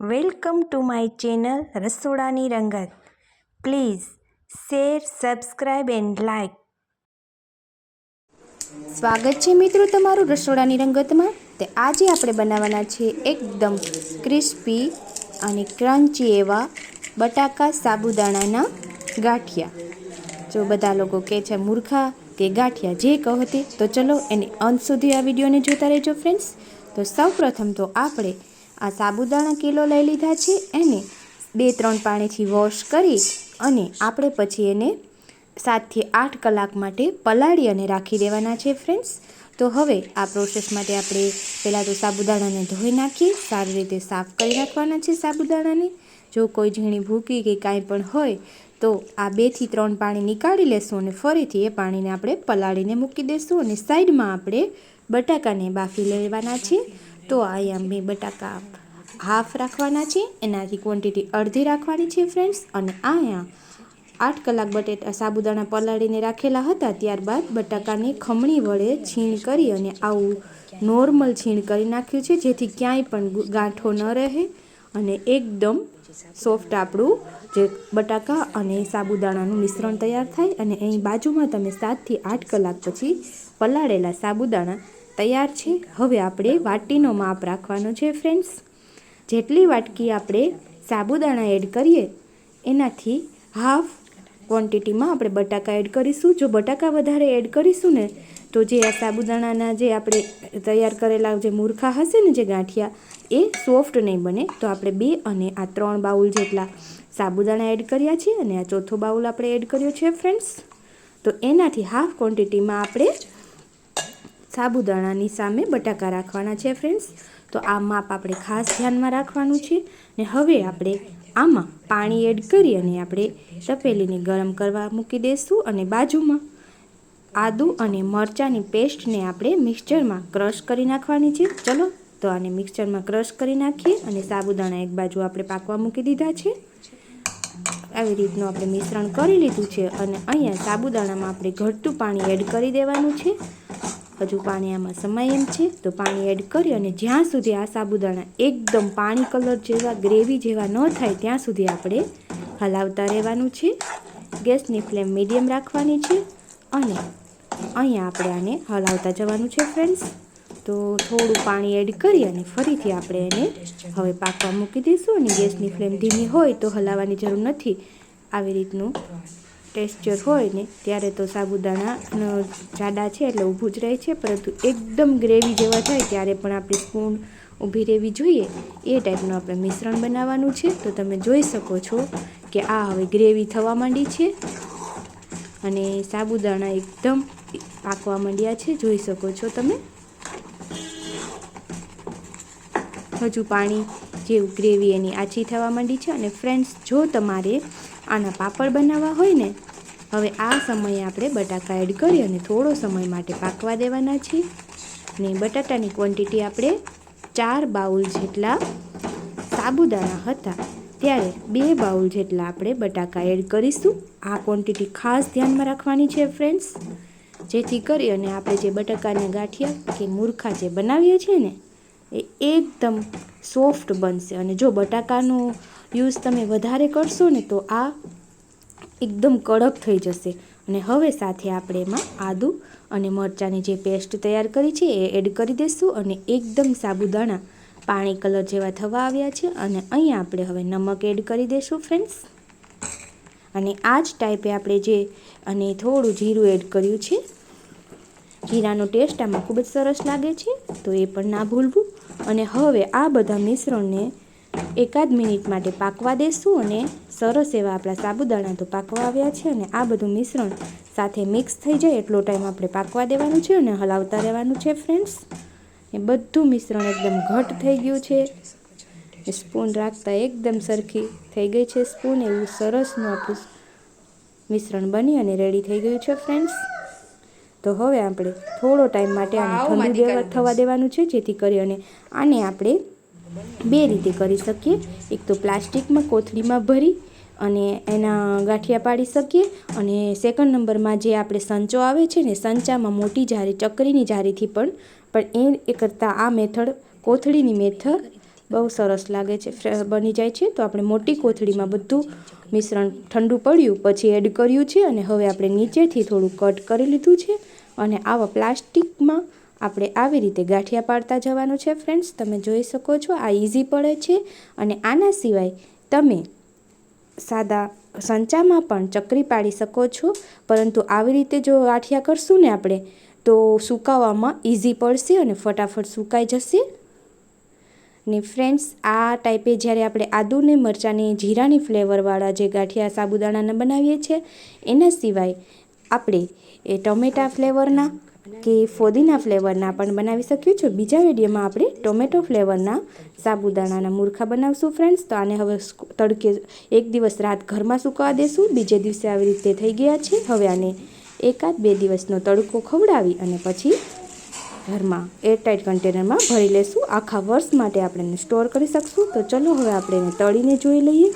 Welcome to my channel રસોડાની રંગત please share subscribe and like સ્વાગત છે મિત્રો તમારું રસોડાની રંગતમાં. તે આજે આપણે બનાવવાના છે એકદમ ક્રિસ્પી અને ક્રન્ચી એવા બટાકા સાબુદાણાના ગાંઠિયા. જો બધા લોકો કહે છે, મૂર્ખા કે ગાંઠિયા જે કહો તે, તો ચલો એની અંત સુધી આ વિડીયોને જોતા રહેજો ફ્રેન્ડ્સ તો સૌ પ્રથમ તો આપણે આ સાબુદાણા કિલો લઈ લીધા છે એને બે ત્રણ પાણીથી વોશ કરી અને આપણે પછી એને સાતથી આઠ કલાક માટે પલાળી અને રાખી દેવાના છે ફ્રેન્ડ્સ. તો હવે આ પ્રોસેસ માટે આપણે પહેલાં તો સાબુદાણાને ધોઈ નાખીએ સારી રીતે સાફ કરી રાખવાના છે સાબુદાણાને. જો કોઈ ઝીણી ભૂકી કે કાંઈ પણ હોય, તો આ બેથી ત્રણ પાણી નીકાળી લેશું અને ફરીથી એ પાણીને આપણે પલાળીને મૂકી દઈશું અને સાઈડમાં આપણે બટાકાને બાફી લેવાના છે. તો અહીંયા મેં બટાકા હાફ રાખવાના છે, એનાથી ક્વોન્ટિટી અડધી રાખવાની છે ફ્રેન્ડ્સ અને અહીંયા આઠ કલાક બટેટા સાબુદાણા પલાળીને રાખેલા હતા, ત્યારબાદ બટાકાને ખમણી વડે છીણ કરી અને આવું નોર્મલ છીણ કરી નાખ્યું છે, જેથી ક્યાંય પણ ગાંઠો ન રહે અને એકદમ સોફ્ટ આપણું જે બટાકા અને સાબુદાણાનું મિશ્રણ તૈયાર થાય, અને અહીં બાજુમાં તમે સાતથી આઠ કલાક પછી પલાળેલા સાબુદાણા તૈયાર છે. હવે આપણે વાટીનો માપ રાખવાનો છે ફ્રેન્ડ્સ જેટલી વાટકી આપણે સાબુદાણા એડ કરીએ, એનાથી હાફ ક્વોન્ટિટીમાં આપણે બટાકા એડ કરીશું. જો બટાકા વધારે એડ કરીશું ને, તો જે આ સાબુદાણાના જે આપણે તૈયાર કરેલા જે મૂર્ખા હશે ને જે ગાંઠિયા, એ સોફ્ટ નહીં બને. તો આપણે બે અને આ ત્રણ બાઉલ જેટલા સાબુદાણા એડ કર્યા છે અને આ ચોથો બાઉલ આપણે એડ કર્યો છે ફ્રેન્ડ્સ તો એનાથી હાફ ક્વોન્ટિટીમાં આપણે સાબુદાણાની સામે બટાકા રાખવાના છે ફ્રેન્ડ્સ તો આ માપ આપણે ખાસ ધ્યાનમાં રાખવાનું છે ને હવે આપણે આમાં પાણી એડ કરી અને આપણે તપેલીને ગરમ કરવા મૂકી દઈશું અને બાજુમાં આદુ અને મરચાંની પેસ્ટને આપણે મિક્સચરમાં ક્રશ કરી નાખવાની છે. ચલો, તો આને મિક્સચરમાં ક્રશ કરી નાખીએ અને સાબુદાણા એક બાજુ આપણે પાકવા મૂકી દીધા છે. આવી રીતનું આપણે મિશ્રણ કરી લીધું છે અને અહીંયા સાબુદાણામાં આપણે ઘટતું પાણી એડ કરી દેવાનું છે. હજુ પાણી આમાં સમાય એમ છે. તો પાણી એડ કરી અને જ્યાં સુધી આ સાબુદાણા એકદમ પાણી કલર જેવા ગ્રેવી જેવા ન થાય, ત્યાં સુધી આપણે હલાવતા રહેવાનું છે. ગેસની ફ્લેમ મીડિયમ રાખવાની છે અને અહીંયા આપણે આને હલાવતા જવાનું છે ફ્રેન્ડ્સ તો થોડું પાણી એડ કરી અને ફરીથી આપણે એને હવે પાકવા મૂકી દઈશું અને ગેસની ફ્લેમ ધીમી હોય તો હલાવવાની જરૂર નથી. આવી રીતનું ટેક્સચર હોય ને, ત્યારે તો સાબુદાણા જાડા છે એટલે ઊભું જ રહે છે, પરંતુ એકદમ ગ્રેવી જેવા થાય ત્યારે પણ આપણી સ્પૂન ઊભી રહેવી જોઈએ. એ ટાઈપનું આપણે મિશ્રણ બનાવવાનું છે. તો તમે જોઈ શકો છો કે આ હવે ગ્રેવી થવા માંડી છે. અને સાબુદાણા એકદમ પાકવા માંડ્યા છે. જોઈ શકો છો તમે. હજુ પાણી જેવું ગ્રેવી એની આછી થવા માંડી છે. અને ફ્રેન્ડ્સ જો તમારે આના પાપડ બનાવવા હોય ને હવે આ સમયે આપણે બટાકા એડ કરી અને થોડો સમય માટે પાકવા દેવાના છે ને બટાટાની ક્વોન્ટિટી આપણે ચાર બાઉલ જેટલા સાબુદાણા હતા. ત્યારે બે બાઉલ જેટલા આપણે બટાકા એડ કરીશું. આ ક્વોન્ટિટી ખાસ ધ્યાનમાં રાખવાની છે ફ્રેન્ડ્સ જેથી કરી અને આપણે જે બટાકાના ગાંઠિયા કે મૂર્ખા જે બનાવીએ છીએ ને, એ એકદમ સોફ્ટ બનશે. અને જો બટાકાનો યુઝ તમે વધારે કરશો ને, તો આ એકદમ કડક થઈ જશે. અને હવે સાથે આપણે એમાં આદું અને મરચાંની જે પેસ્ટ તૈયાર કરી છે એ એડ કરી દઈશું અને એકદમ સાબુદાણા પાણી કલર જેવા થવા આવ્યા છે અને અહીંયા આપણે હવે નમક એડ કરી દઈશું ફ્રેન્ડ્સ. અને આ જ ટાઈપે આપણે જે અને થોડું જીરું એડ કર્યું છે, જીરાનો ટેસ્ટ આમાં ખૂબ જ સરસ લાગે છે, તો એ પણ ના ભૂલવું. અને હવે આ બધા મિશ્રણને એકાદ મિનિટ માટે પાકવા દેશું અને સરસ એવા આપણા સાબુદાણા તો પાકવા આવ્યા છે અને આ બધું મિશ્રણ સાથે મિક્સ થઈ જાય એટલો ટાઈમ આપણે પાકવા દેવાનું છે અને હલાવતા રહેવાનું છે ફ્રેન્ડ્સ એ બધું મિશ્રણ એકદમ ઘટ થઈ ગયું છે. સ્પૂન રાખતા એકદમ સરખી થઈ ગઈ છે સ્પૂન એવું સરસનું આપણું મિશ્રણ બની અને રેડી થઈ ગયું છે ફ્રેન્ડ્સ તો હવે આપણે થોડો ટાઈમ માટે આને ઠંડુ થવા દેવાનું છે જેથી કરી અને આને આપણે બે રીતે કરી શકીએ. એક તો પ્લાસ્ટિકમાં કોથળીમાં ભરી અને એના ગાંઠિયા પાડી શકીએ અને સેકન્ડ નંબરમાં જે આપણે સંચો આવે છે ને, સંચામાં મોટી જારી, ચકરીની જારીથી પણ પણ એ કરતાં આ મેથડ, કોથળીની મેથડ બહુ સરસ લાગે છે બની જાય છે. તો આપણે મોટી કોથળીમાં બધું મિશ્રણ ઠંડુ પડ્યું, પછી એડ કર્યું છે અને હવે આપણે નીચેથી થોડું કટ કરી લીધું છે અને આવા પ્લાસ્ટિકમાં આપણે આવી રીતે ગાંઠિયા પાડતા જવાનું છે ફ્રેન્ડ્સ તમે જોઈ શકો છો, આ ઇઝી પડે છે અને આના સિવાય તમે સાદા સંચામાં પણ ચકરી પાડી શકો છો. પરંતુ આવી રીતે જો ગાંઠિયા કરશું ને આપણે, તો સુકાવવામાં ઇઝી પડશે અને ફટાફટ સુકાઈ જશે. ને ફ્રેન્ડ્સ આ ટાઈપે જ્યારે આપણે આદુને મરચાંની જીરાની ફ્લેવરવાળા જે ગાંઠિયા સાબુદાણાના બનાવીએ છીએ, એના સિવાય આપણે એ ટમેટા ફ્લેવરના કે ફોદીના ફ્લેવરના પણ બનાવી શકીએ છો. બીજા વિડીયોમાં આપણે ટોમેટો ફ્લેવરના સાબુદાણાના મૂર્ખા બનાવશું ફ્રેન્ડ્સ તો આને હવે તડકે એક દિવસ રાત ઘરમાં સુકવા દેશું. બીજે દિવસે આવી રીતે થઈ ગયા છે. હવે આને એકાદ બે દિવસનો તડકો ખવડાવી અને પછી ઘરમાં એરટાઇટ કન્ટેનરમાં ભરી લેશું. આખા વર્ષ માટે આપણે એને સ્ટોર કરી શકશું. તો ચલો હવે આપણે એને તળીને જોઈ લઈએ.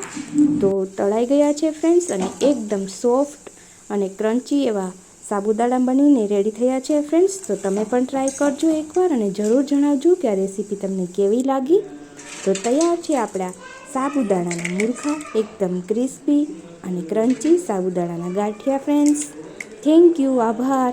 તો તળાઈ ગયા છે ફ્રેન્ડ્સ અને એકદમ સોફ્ટ અને ક્રન્ચી એવા સાબુદાણા બનીને રેડી થયા છે ફ્રેન્ડ્સ તો તમે પણ ટ્રાય કરજો એકવાર અને જરૂર જણાવજો કે આ રેસીપી તમને કેવી લાગી. તો તૈયાર છે આપણા સાબુદાણાના મૂર્ખા, એકદમ ક્રિસ્પી અને ક્રન્ચી સાબુદાણાના ગાંઠિયા ફ્રેન્ડ્સ થેન્ક યુ આભાર.